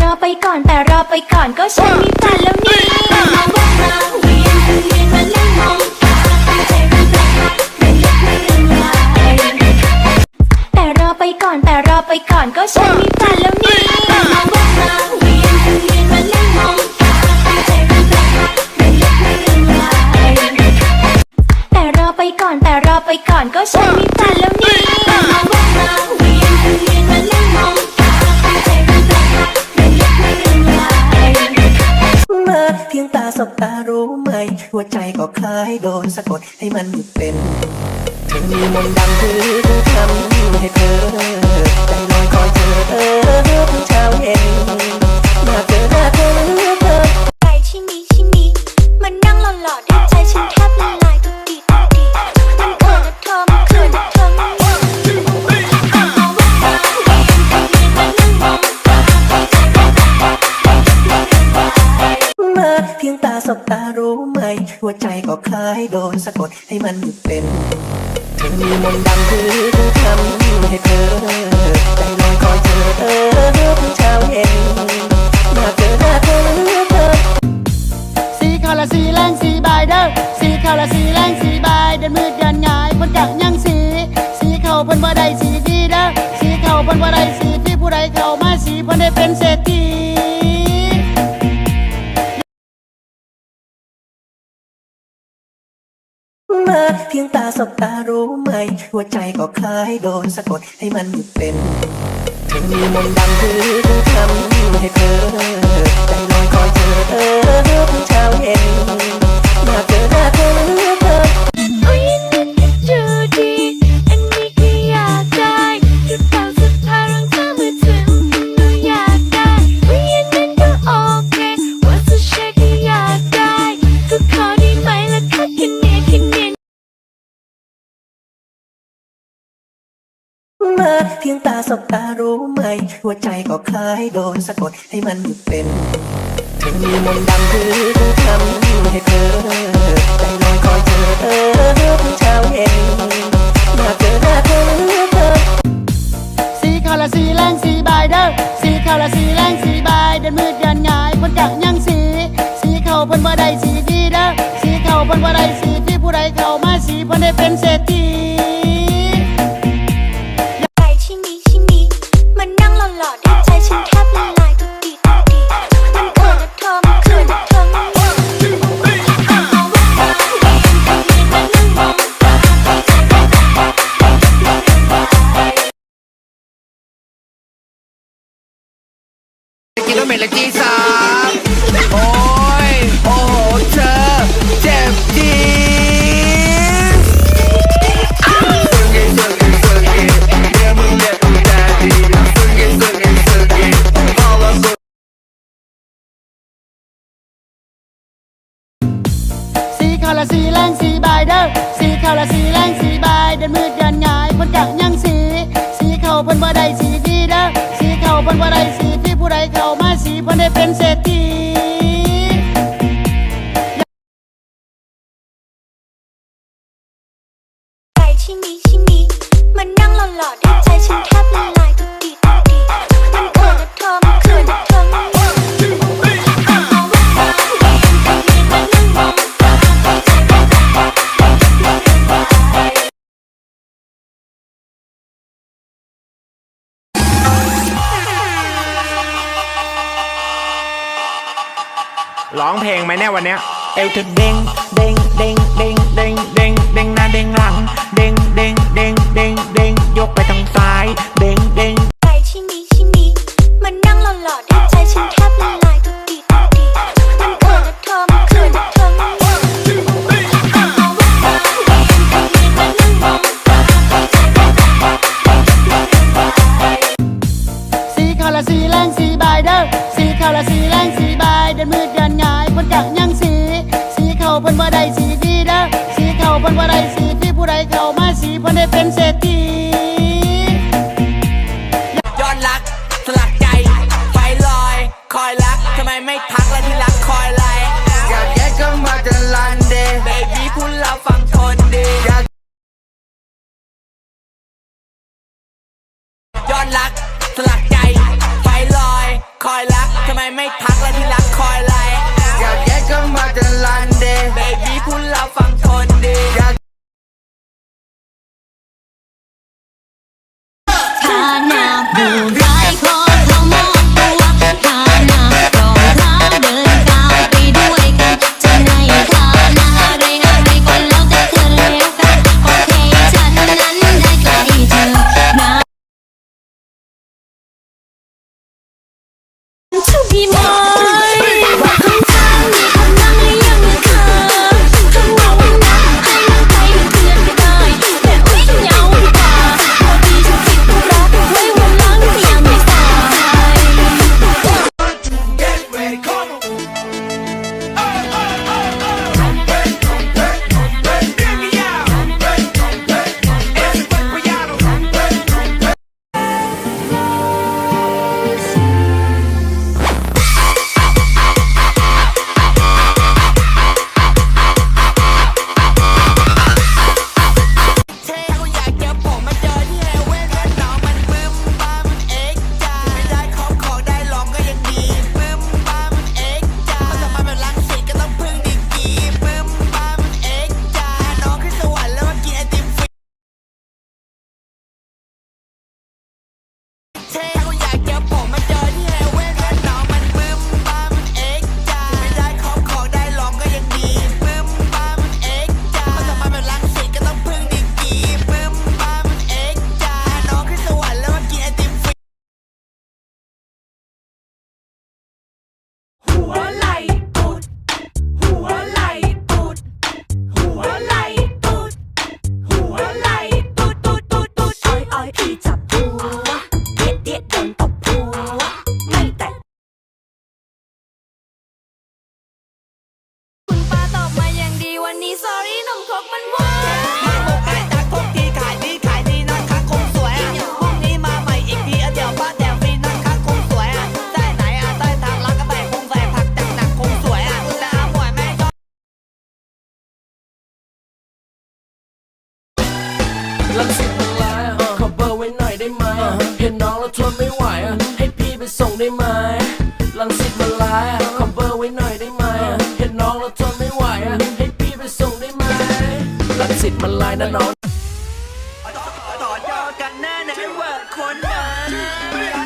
รอไปก่อนแต่รอไปก่อนก็ฉันมีแฟนแล้วนี่มองพวกเราเวียนเวียนมานั่งมองตาใจมันแปลกไม่เลึกไม่ละลายแต่รอไปก่อนแต่รอไปก่อนก็ฉันมีแฟนแล้วนี่มองพวกเราเวียนเวียนมานั่งมองตาใจมันแปลกไม่เลึกไม่ละลายแต่รอไปก่อนแต่รอไปก่อนก็ฉันมีแฟนแล้วนี่มองพวกเรา สบตารู้ไหม หัวใจก็คล้ายโดนสะกดให้มันหยุดเป็น เธอมีมนต์ดำคือทำให้เธอ ให้มันหยุดเป็น เธอมีมนต์ดำคือ เพียงตาสบตารู้ไหม หัวใจก็คล้ายโดนสะกดให้มันหยุดเป็นเธอมีมนต์ดำคือทำให้เธอใจลอยคอยเธอเออทั้งเช้าเย็นอยากเจอหน้าเธอ มา เพียงตาสบตารู้ไหม หัวใจก็คล้ายโดนสะกดให้มันหยุดเป็นเธอมีมนต์ดำคือทำให้เธอใจลอยคอยเธอเออทั้งเช้าเย็นอยากเจอหน้าเธอ เม็นและจีสามโอ้ย โอ้โหเธอเจ็บจีสึกอีสึกอีสึกอีเดี๋ยวมึงเรียกกูแดดดีสึกอีสึกอีสึกอีพอแล้วกูสีขาวละสีแรงสีบายเด้อสีขาวละสีแรงสีบายเดินมืดเดินง่ายคนกักยังสี สีขาเพิ่นบ่ได้สีดีเด้อสีเขาเพิ่นบ่ได้สีที่ผู้ใดเข้ามา ร้องเพลงไหมเนี่ยวันเนี้ยเอวเธอเด้งเด้งเด้งเด้งเด้งเด้งเด้งหน้าเด้งหลัง เด้งเด้งเด้งเด้งเด้งยกไปทางซ้าย เด้งเด้ง อนรัก สลักใจ ไฟลอย คอยรัก ทำไมไม่ทักและที่รักคอยไลอยากแยกก็มาจากลันเดย์เบบี้พูดเราฟังทนดี 寂寞。 นอนต่อต่อยอกันแน่แน่ว่าคนนั้น